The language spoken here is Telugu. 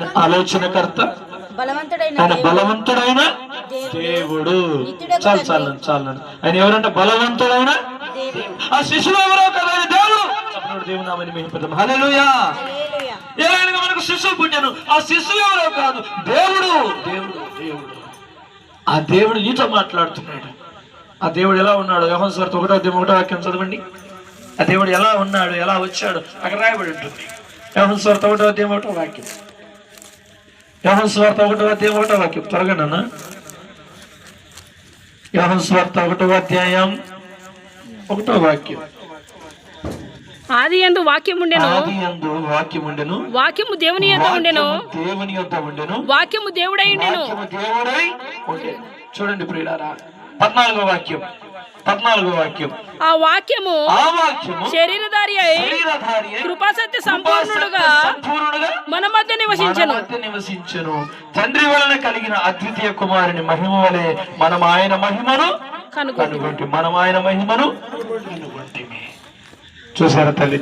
ఆలోచనకర్త బలవంతుడైన ఆయన బలవంతుడైన దేవుడు. చాలు చాలు చాలు ఆయన ఎవరంటే బలవంతుడైన. ఆ శిశువు ఎవరో కదా దేవుడు. చెప్పినప్పుడు దేవుని నామని మేము హల్లెలూయా. ఎలాగైనా మనకు శిశువు పుట్టాను ఆ శిశువు ఎవరో కాదు దేవుడు. దేవుడు దేవుడు. ఆ దేవుడు నీతో మాట్లాడుతున్నాడు. ఆ దేవుడు ఎలా ఉన్నాడు? యోహన్ స్వార్థ ఒకటో ఒకటో వాక్యం చదవండి. ఆ దేవుడు ఎలా ఉన్నాడు? ఎలా వచ్చాడు? అక్కడ రాయబడి ఉంటుంది. యోహన్ స్వార్థ ఒకటో ఒకటో వాక్యం. యోహన్ స్వార్థ ఒకటో అధ్యాయం ఒకటో వాక్యం. త్వరగా నాన్న. యోహన్ స్వార్థ ఒకటో అధ్యాయం ఒకటో వాక్యం. ఆది ఎందు వాక్యం ఉండెను. ఆది యందు వాక్యం ఉండెను. వాక్యము దేవుని యొద్ద ఉండెను. దేవుని యొద్ద ఉండెను. వాక్యము దేవుడై ఉండెను. వాక్యము దేవుడై ఉండెను. చూడండి ప్రియులారా. పద్నాలుగో వాక్యం. పద్నాలుగో వాక్యం. ఆ వాక్యము ఆ వాక్యము శరీరధారి అయి కృపాసత్య సంపూర్ణుడుగా నివసించెను తండ్రి వలన కలిగిన అద్వితీయ కుమారుని మహిమ వలె మనం ఆయన మహిమను కనుగొంటి మనం ఆయన మహిమను చూసారా తల్లి